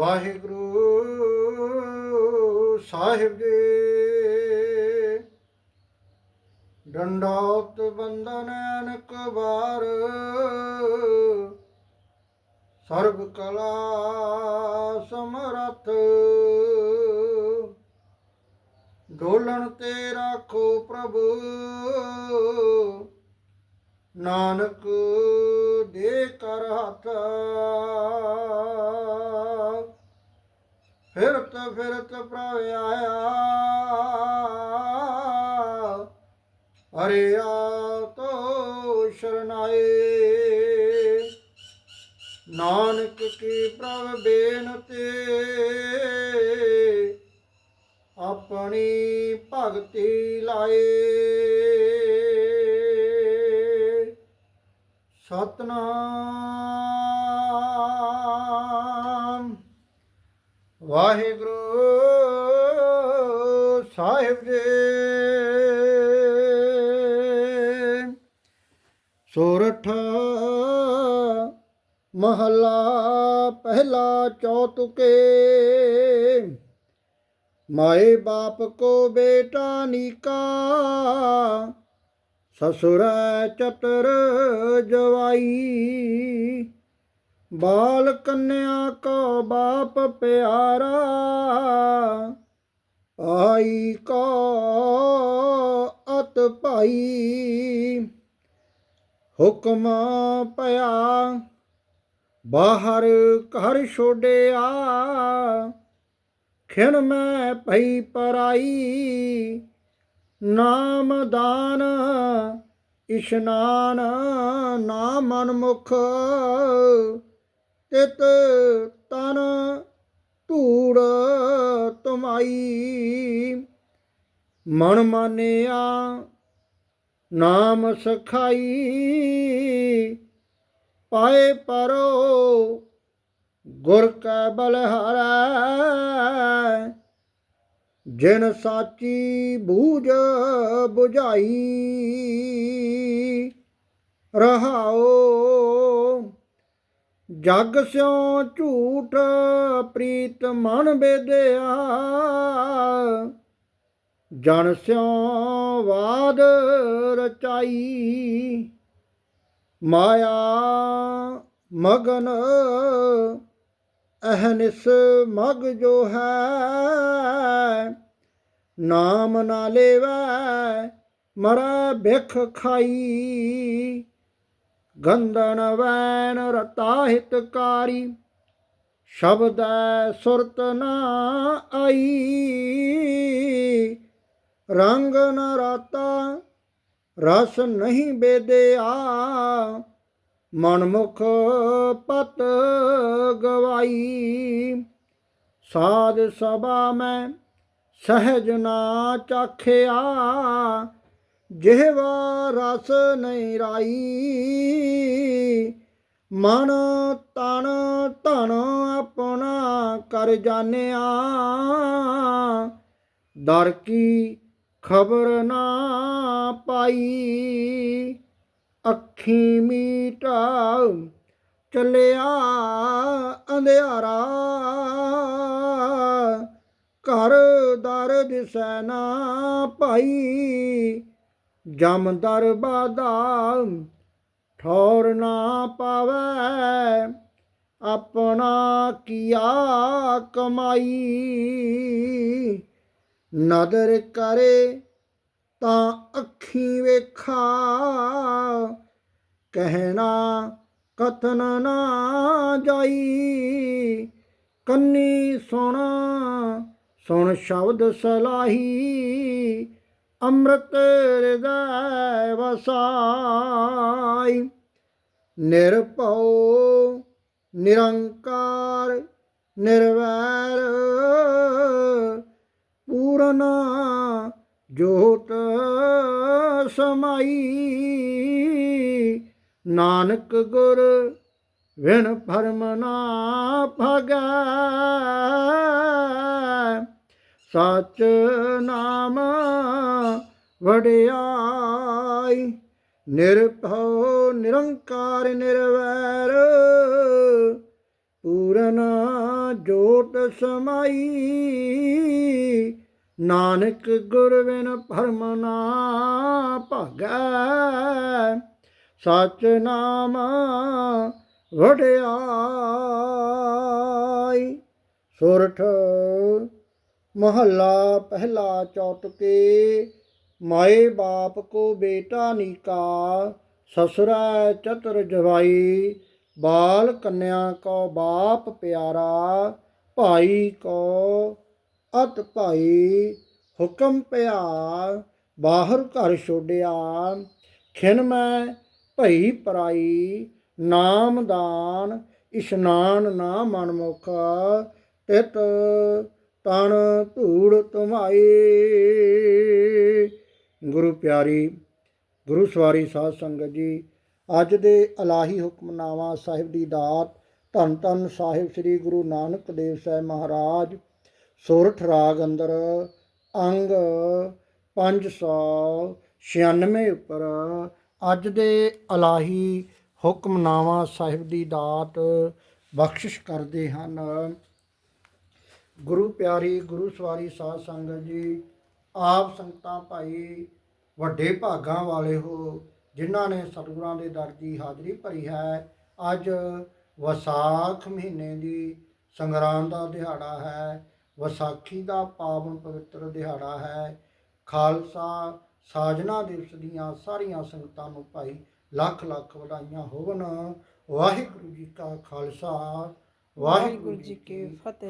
ਵਾਹਿਗੁਰੂ ਸਾਹਿਬ ਜੀ। ਡੰਡੋਤ ਬੰਦਨ ਅਨਕ ਵਾਰ। ਸਰਬ ਕਲਾ ਸਮਰਥ। ਡੋਲਣ ਤੇ ਰਾਖੋ ਪ੍ਰਭੂ। ਨਾਨਕ ਦੇ ਕਰ ਹੱਥ। ਫਿਰਤ ਫਿਰਤ ਪ੍ਰਭ ਆਇਆ ਅਰਿਆ ਤੋ ਸ਼ਰਨਾਏ। ਨਾਨਕ ਕੀ ਪ੍ਰਭ ਬੇਨਤੀ, ਆਪਣੀ ਭਗਤੀ ਲਾਏ। ਸਤਨਾਮ ਵਾਹਿਗੁਰੂ ਸਾਹਿਬ ਜੀ। ਸੋਰਠ ਮਹਲਾ ਪਹਿਲਾ ਚੌਤੁਕੇ। ਮਾਏ ਬਾਪ ਕੋ ਬੇਟਾ ਨੀਕਾ। ਸਸੁਰ ਚਤਰ ਜਵਾਈ। ਬਾਲ ਕੰਨਿਆ ਕੋ ਬਾਪ ਪਿਆਰਾ, ਆਈ ਕੋ ਅਤ ਭਾਈ। ਹੁਕਮ ਪਿਆ, ਬਾਹਰ ਘਰ ਛੋੜਿਆ ਖਿਣ ਮੈਂ ਭਈ ਪਰਾਈ। ਨਾਮ ਦਾਨ, ਇਸ਼ਨਾਨ ਨਾ ਮਨ ਮੁਖ ਤਿਤ ਤਨ ਧੂੜ ਤੁਮਾਈ। ਮਨ ਮਾਨਿਆ, ਨਾਮ ਸਖਾਈ। ਪਾਏ ਪਰੋ, ਗੁਰ ਕੈ ਬਲਹਾਰੈ ਜਿਨ ਸਾਚੀ ਬੂਝ 부ਝਾਈ ਰਹਾਓ ਜਗ ਸਿਉ ਝੂਠ ਪ੍ਰੀਤ ਮਨ ਬੇਦਿਆ। ਜਨ ਸਿਉ ਵਾਦ ਰਚਾਈ। ਮਾਇਆ ਮਗਨ ਅਹਨਿਸ ਮਗ ਜੋ ਹੈ। ਨਾਮ ਨਾ ਲੈਵੈ ਮਰੈ ਭਿਖ ਖਾਈ। ਗੰਧਨ ਵੈਣ ਰਤਾ ਹਿਤਕਾਰੀ ਸ਼ਬਦ ਸੁਰਤ ਨਾ ਆਈ। ਰੰਗ ਨ ਰਾਤਾ, ਰਸ ਨਹੀਂ ਬੇਦਿਆ। ਮਨਮੁਖ ਪਤ ਗਵਾਈ, ਸਾਧ ਸਭਾ ਮੈਂ ਸਹਿਜ ਨਾ ਚਾਖਿਆ। ਜਿਹਵਾ ਰਸ ਨਹੀਂ ਰਾਈ। ਮਨ ਤਨ ਧਨ ਆਪਣਾ ਕਰ ਜਾਣਿਆ। ਦਰ ਕੀ ਖਬਰ ਨਾ ਪਾਈ। ਅੱਖੀ ਮੀਟਾ ਚੱਲਿਆ ਅੰਧਿਆਰਾ। ਘਰ ਦਰ ਦਿਸੈ ਨਾ ਭਾਈ ਜਮ ਦਰ ਬਾਦਾ ਠੌਰ ਨਾ ਪਾਵੈ, ਆਪਣਾ ਕੀਆ ਕਮਾਈ। ਨਦਰ ਕਰੇ ਤਾਂ ਅੱਖੀ ਵੇਖਾ, ਕਹਿਣਾ ਕਥਨ ਨਾ ਜਾਈ। ਕੰਨੀ ਸੁਣ ਸੁਣ ਸ਼ਬਦ ਸਲਾਹੀ ਅੰਮ੍ਰਿਤ ਹਿਰਦੈ ਵਸਾਈ। ਨਿਰਭਉ, ਨਿਰੰਕਾਰ, ਨਿਰਵੈਰ, ਪੂਰਨ ਜੋਤ ਸਮਾਈ। ਨਾਨਕ ਗੁਰ ਵਿਣ ਭਰਮ ਨਾ ਭਗੈ। ਸਚ ਨਾਮ ਵਡਿਆਈ, ਨਿਰਭਉ, ਨਿਰੰਕਾਰ, ਨਿਰਵੈਰ। ਪੂਰਨ ਜੋਤ ਸਮਾਈ, ਨਾਨਕ ਗੁਰ ਬਿਨ ਭਰਮ ਨਾ ਭਾਗੈ। ਸਚ ਨਾਮ ਵਡਿਆਈ, ਸੁਰਠ ਮਹੱਲਾ ਪਹਿਲਾ ਚੌਤਕੇ ਮਾਏ ਬਾਪ ਕੋ ਬੇਟਾ ਨੀਕਾ ਸਸੁਰਾ ਚਤੁਰ ਜਵਾਈ, ਬਾਲ ਕੰਨਿਆ ਕੋ ਬਾਪ ਪਿਆਰਾ, ਭਾਈ ਕੋ ਅਤ ਭਾਈ, ਹੁਕਮ ਪਿਆ, ਬਾਹਰ ਘਰ ਛੋੜਿਆ ਖਿਨ ਮੈਂ ਭਈ ਪਰਾਈ ਨਾਮਦਾਨ ਇਸ਼ਨਾਨ ਨਾ ਮਨਮੁਖ ਤਿਤ ਤਣ ਧੂੜ ਤੁਮਾਈ ਗੁਰੂ ਪਿਆਰੀ, ਗੁਰੂ ਸਵਾਰੀ ਸਾਧ ਸੰਗਤ ਜੀ, ਅੱਜ ਦੇ ਅਲਾਹੀ ਹੁਕਮਨਾਮਾ ਸਾਹਿਬ ਦੀ ਦਾਤ ਧੰਨ ਧੰਨ ਸਾਹਿਬ ਸ੍ਰੀ ਗੁਰੂ ਨਾਨਕ ਦੇਵ ਸਾਹਿਬ ਮਹਾਰਾਜ ਸੋਰਠ ਰਾਗ ਅੰਦਰ, ਅੰਗ 596 ਉੱਪਰ ਅੱਜ ਦੇ ਅਲਾਹੀ ਹੁਕਮਨਾਮਾ ਸਾਹਿਬ ਦੀ ਦਾਤ ਬਖਸ਼ਿਸ਼ ਕਰਦੇ ਹਨ। ਗੁਰੂ ਪਿਆਰੀ, ਗੁਰੂ ਸਵਾਰੀ ਸਾਧ ਸੰਗਤ ਜੀ, ਆਪ ਸੰਗਤਾਂ ਭਾਈ ਵੱਡੇ ਭਾਗਾਂ ਵਾਲੇ ਹੋ, ਜਿਨ੍ਹਾਂ ਨੇ ਸਤਿਗੁਰਾਂ ਦੇ ਦਰ ਦੀ ਹਾਜ਼ਰੀ ਭਰੀ ਹੈ, ਅੱਜ ਵਿਸਾਖ ਮਹੀਨੇ ਦੀ ਸੰਗਰਾਮ ਦਾ ਦਿਹਾੜਾ ਹੈ, ਵਿਸਾਖੀ ਦਾ ਪਾਵਨ ਪਵਿੱਤਰ ਦਿਹਾੜਾ ਹੈ, ਖਾਲਸਾ ਸਾਜਨਾ ਦਿਵਸ ਦੀਆਂ ਸਾਰੀਆਂ ਸੰਗਤਾਂ ਨੂੰ ਭਾਈ ਲੱਖ ਲੱਖ ਵਧਾਈਆਂ ਹੋਵਣ। ਵਾਹਿਗੁਰੂ ਜੀ ਕਾ ਖਾਲਸਾ। ਵਾਹਿਗੁਰੂ ਜੀ ਕੀ ਫਤਿਹ।